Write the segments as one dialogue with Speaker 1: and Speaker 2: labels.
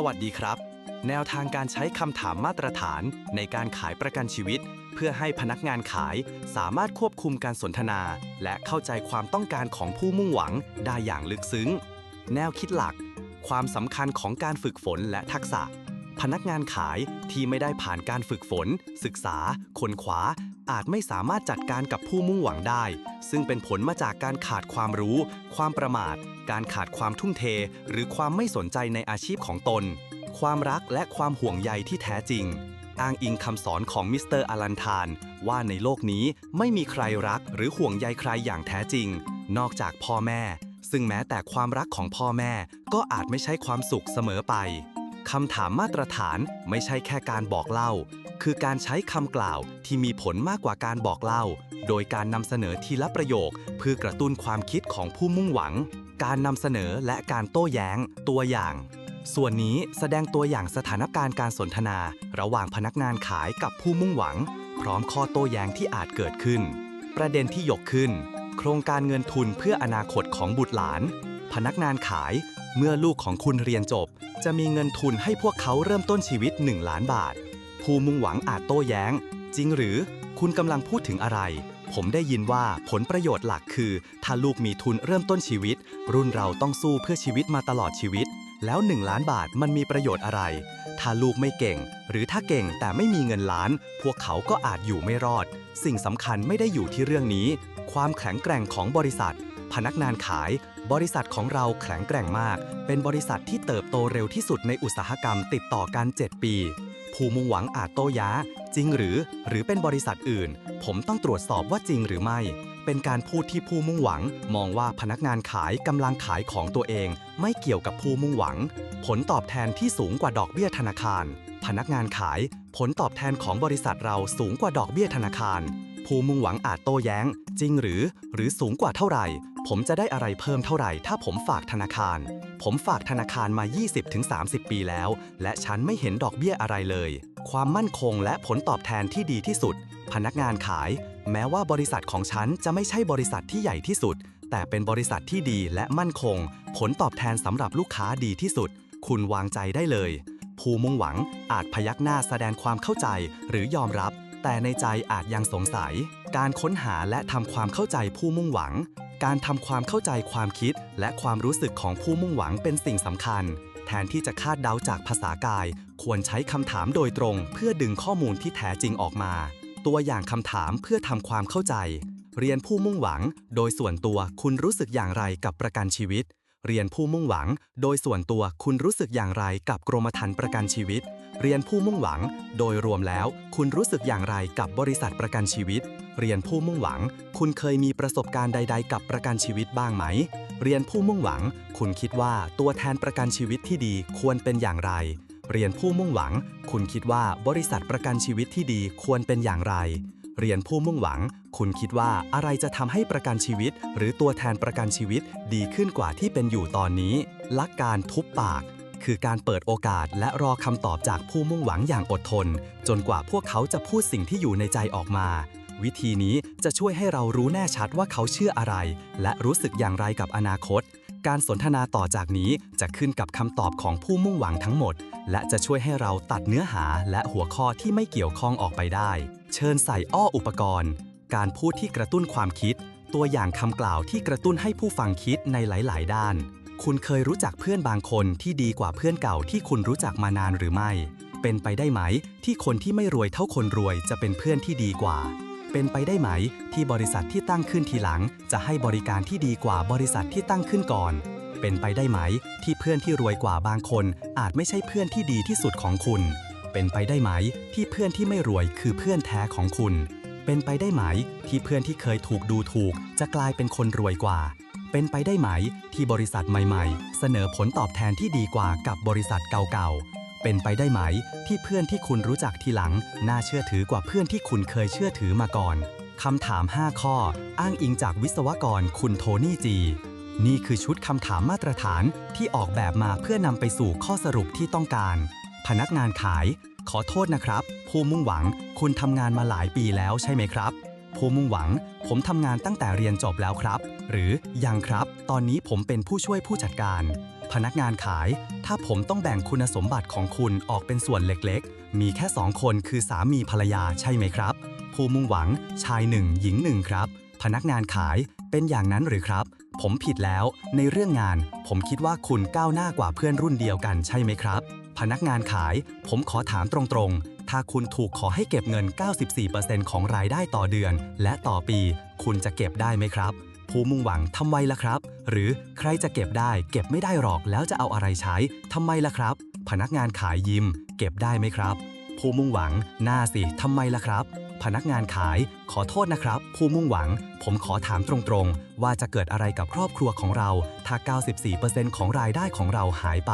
Speaker 1: สวัสดีครับ แนวทางการใช้คำถามมาตรฐานในการขายประกันชีวิต เพื่อให้พนักงานขายสามารถควบคุมการสนทนา และเข้าใจความต้องการของผู้มุ่งหวังได้อย่างลึกซึ้ง แนวคิดหลัก ความสำคัญของการฝึกฝนและทักษะ พนักงานขายที่ไม่ได้ผ่านการฝึกฝน ศึกษาค้นคว้า อาจไม่สามารถจัดการกับผู้มุ่งหวังได้ ซึ่งเป็นผลมาจากการขาดความรู้ ความประมาท การขาดความทุ่มเท หรือความไม่สนใจในอาชีพของตน ความรักและความห่วงใยที่แท้จริง อ้างอิงคำสอนของมิสเตอร์อลันทาน ว่าในโลกนี้ไม่มีใครรักหรือห่วงใยใครอย่างแท้จริง นอกจากพ่อแม่ ซึ่งแม้แต่ความรักของพ่อแม่ก็อาจไม่ใช่ความสุขเสมอไป คำถามมาตรฐานไม่ใช่แค่การบอกเล่า คือการใช้คำกล่าวที่มีผลมากกว่าการบอกเล่า โดยการนำเสนอทีละประโยค เพื่อกระตุ้นความคิดของผู้มุ่งหวัง การนำเสนอและการโต้แย้ง ตัวอย่าง ส่วนนี้แสดงตัวอย่างสถานการณ์การสนทนา ระหว่างพนักงานขายกับผู้มุ่งหวัง พร้อมข้อโต้แย้งที่อาจเกิดขึ้น ประเด็นที่ยกขึ้น โครงการเงินทุนเพื่ออนาคตของบุตรหลานพนักงานขาย เมื่อลูกของคุณเรียนจบ จะมีเงินทุนให้พวกเขาเริ่มต้นชีวิต 1 ล้านบาท ผู้มุ่งหวังอาจโต้แย้ง จริงหรือคุณกำลังพูดถึงอะไร ผมได้ยินว่าผลประโยชน์หลักคือ ถ้าลูกมีทุนเริ่มต้นชีวิต รุ่นเราต้องสู้เพื่อชีวิตมาตลอดชีวิต แล้ว 1 ล้านบาทมันมีประโยชน์อะไร ถ้าลูกไม่เก่ง หรือถ้าเก่งแต่ไม่มีเงินล้าน พวกเขาก็อาจอยู่ไม่รอด สิ่งสำคัญไม่ได้อยู่ที่เรื่องนี้ ความแข็งแกร่งของบริษัท พนักงานขาย บริษัทของเราแข็งแกร่งมาก เป็นบริษัทที่เติบโตเร็วที่สุดในอุตสาหกรรมติดต่อกัน 7 ปี ผู้มุ่งหวังอาจโต้ย้า จริงหรือ หรือเป็นบริษัทอื่น ผมต้องตรวจสอบว่าจริงหรือไม่ เป็นการพูดที่ผู้มุ่งหวัง มองว่าพนักงานขายกำลังขายของตัวเอง ไม่เกี่ยวกับผู้มุ่งหวัง ผลตอบแทนที่สูงกว่าดอกเบี้ยธนาคาร พนักงานขาย ผลตอบแทนของบริษัทเราสูงกว่าดอกเบี้ยธนาคาร ผู้มุ่งหวังอาจโต้แย้ง จริงหรือ หรือสูงกว่าเท่าไหร่ ผมจะได้อะไรเพิ่มเท่าไหร่ ถ้าผมฝากธนาคาร ผมฝากธนาคารมา 20-30 ปีแล้ว และฉันไม่เห็นดอกเบี้ยอะไรเลย ความมั่นคงและผลตอบแทนที่ดีที่สุด พนักงานขาย แม้ว่าบริษัทของฉันจะไม่ใช่บริษัทที่ใหญ่ที่สุด แต่เป็นบริษัทที่ดีและมั่นคง ผลตอบแทนสำหรับลูกค้าดีที่สุด คุณวางใจได้เลยผู้มุ่งหวังอาจพยักหน้าแสดงความเข้าใจหรือยอมรับ แต่ในใจอาจยังสงสัย การค้นหาและทำความเข้าใจผู้มุ่งหวัง การทำความเข้าใจความคิดและความรู้สึกของผู้มุ่งหวังเป็นสิ่งสำคัญ แทนที่จะคาดเดาจากภาษากาย ควรใช้คำถามโดยตรง เพื่อดึงข้อมูลที่แท้จริงออกมา ตัวอย่างคำถามเพื่อทำความเข้าใจ เรียนผู้มุ่งหวัง โดยส่วนตัวคุณรู้สึกอย่างไรกับประกันชีวิต เรียนผู้มุ่งหวัง โดยส่วนตัวคุณรู้สึกอย่างไรกับกรมธรรม์ประกันชีวิต เรียนผู้มุ่งหวัง โดยรวมแล้ว คุณรู้สึกอย่างไรกับบริษัทประกันชีวิต เรียนผู้มุ่งหวัง คุณเคยมีประสบการณ์ใด ๆ กับประกันชีวิตบ้างไหม เรียนผู้มุ่งหวัง คุณคิดว่าตัวแทนประกันชีวิตที่ดีควรเป็นอย่างไร เรียนผู้มุ่งหวัง คุณคิดว่าบริษัทประกันชีวิตที่ดีควรเป็นอย่างไร เรียนผู้มุ่งหวัง คุณคิดว่าอะไรจะทำให้ประกันชีวิต หรือตัวแทนประกันชีวิตดีขึ้นกว่าที่เป็นอยู่ตอนนี้ ลักการทุบปาก คือการเปิดโอกาสและรอคำตอบจากผู้มุ่งหวังอย่างอดทน จนกว่าพวกเขาจะพูดสิ่งที่อยู่ในใจออกมา วิธีนี้จะช่วยให้เรารู้แน่ชัดว่าเขาเชื่ออะไร และรู้สึกอย่างไรกับอนาคต การสนทนาต่อจากนี้จะขึ้นกับคำตอบของผู้มุ่งหวังทั้งหมด และจะช่วยให้เราตัดเนื้อหาและหัวข้อที่ไม่เกี่ยวข้องออกไปได้ เชิญใส่อ้ออุปกรณ์ การพูดที่กระตุ้นความคิด ตัวอย่างคำกล่าวที่กระตุ้นให้ผู้ฟังคิดในหลาย ๆ ด้าน คุณเคยรู้จักเพื่อนบางคนที่ดีกว่าเพื่อนเก่าที่คุณรู้จักมานานหรือไม่ เป็นไปได้ไหม ที่คนที่ไม่รวยเท่าคนรวยจะเป็นเพื่อนที่ดีกว่า เป็นไปได้ไหม ที่บริษัทที่ตั้งขึ้นทีหลัง จะให้บริการที่ดีกว่าบริษัทที่ตั้งขึ้นก่อน เป็นไปได้ไหม ที่เพื่อนที่รวยกว่าบางคน อาจไม่ใช่เพื่อนที่ดีที่สุดของคุณ เป็นไปได้ไหม ที่เพื่อนที่ไม่รวยคือเพื่อนแท้ของคุณ เป็นไปได้ไหม ที่เพื่อนที่เคยถูกดูถูก จะกลายเป็นคนรวยกว่า เป็นไปได้ไหม ที่บริษัทใหม่ ๆ เสนอผลตอบแทนที่ดีกว่ากับบริษัทเก่าๆ เป็นไปได้ไหมที่เพื่อนที่คุณรู้จักทีหลัง น่าเชื่อถือกว่าเพื่อนที่คุณเคยเชื่อถือมาก่อนคำถาม 5 ข้อ อ้างอิงจากวิศวกรคุณโทนี่จี นี่คือชุดคำถามมาตรฐานที่ออกแบบมาเพื่อนำไปสู่ข้อสรุปที่ต้องการ พนักงานขาย ขอโทษนะครับ ผู้มุ่งหวัง คุณทำงานมาหลายปีแล้วใช่ไหมครับ ผู้มุ่งหวัง ผมทำงานตั้งแต่เรียนจบแล้วครับ หรือยังครับ ตอนนี้ผมเป็นผู้ช่วยผู้จัดการ พนักงานขาย ถ้าผมต้องแบ่งคุณสมบัติของคุณออกเป็นส่วนเล็กๆ มีแค่ 2 คนคือสามีภรรยาใช่ไหมครับ ผู้มุ่งหวังชายหนึ่งหญิงหนึ่งครับ พนักงานขายเป็นอย่างนั้นหรือครับ ผมผิดแล้ว ในเรื่องงาน ผมคิดว่าคุณก้าวหน้ากว่าเพื่อนรุ่นเดียวกันใช่ไหมครับ พนักงานขาย ผมขอถามตรงๆ ถ้าคุณถูกขอให้เก็บเงิน 94%ของรายได้ต่อเดือน และต่อปี คุณจะเก็บได้ไหมครับ ผู้มุ่งหวังทำไมล่ะครับ หรือใครจะเก็บได้ เก็บไม่ได้หรอกแล้วจะเอาอะไรใช้ทำไมล่ะครับ พนักงานขายยิม เก็บได้ไหมครับ ผู้มุ่งหวังหน้าสิทำไมล่ะครับ พนักงานขาย ขอโทษนะครับ ผู้มุ่งหวัง ผมขอถามตรงๆ ว่าจะเกิดอะไรกับครอบครัวของเรา ถ้า 94%ของรายได้ของเราหายไป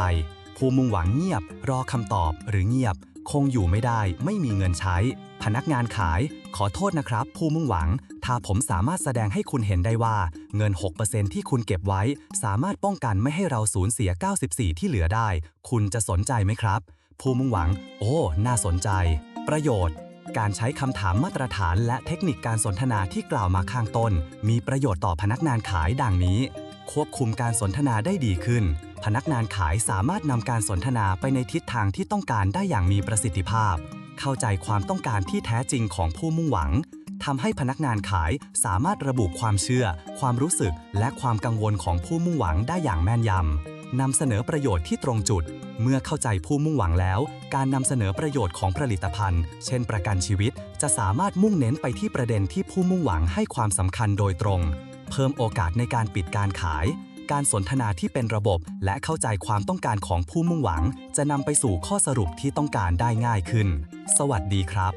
Speaker 1: ผู้มุ่งหวังเงียบ รอคำตอบหรือเงียบ คงอยู่ไม่ได้ไม่มีเงินใช้ พนักงานขาย ขอโทษนะครับ ผู้มุ่งหวัง ถ้าผมสามารถแสดงให้คุณเห็นได้ว่า เงิน 6%ที่คุณเก็บไว้ สามารถป้องกันไม่ให้เราสูญเสีย 94 ที่เหลือได้ คุณจะสนใจไหมครับ ผู้มุ่งหวัง โอ้ น่าสนใจ ประโยชน์การใช้คำถามมาตรฐานและเทคนิคการสนทนาที่กล่าวมาข้างต้น มีประโยชน์ต่อพนักงานขายดังนี้ ควบคุมการสนทนาได้ดีขึ้น พนักงานขายสามารถนำการสนทนาไปในทิศทางที่ต้องการได้อย่างมีประสิทธิภาพ เข้าใจความต้องการที่แท้จริงของผู้มุ่งหวังทำให้พนักงานขายสามารถระบุความเชื่อ ความรู้สึก และความกังวลของผู้มุ่งหวังได้อย่างแม่นยำนำเสนอประโยชน์ที่ตรงจุด เมื่อเข้าใจผู้มุ่งหวังแล้ว การนำเสนอประโยชน์ของผลิตภัณฑ์ เช่น ประกันชีวิต จะสามารถมุ่งเน้นไปที่ประเด็นที่ผู้มุ่งหวังให้ความสำคัญโดยตรง เพิ่มโอกาสในการปิดการขาย การสนทนาที่เป็นระบบ และเข้าใจความต้องการของผู้มุ่งหวัง จะนำไปสู่ข้อสรุปที่ต้องการได้ง่ายขึ้น สวัสดีครับ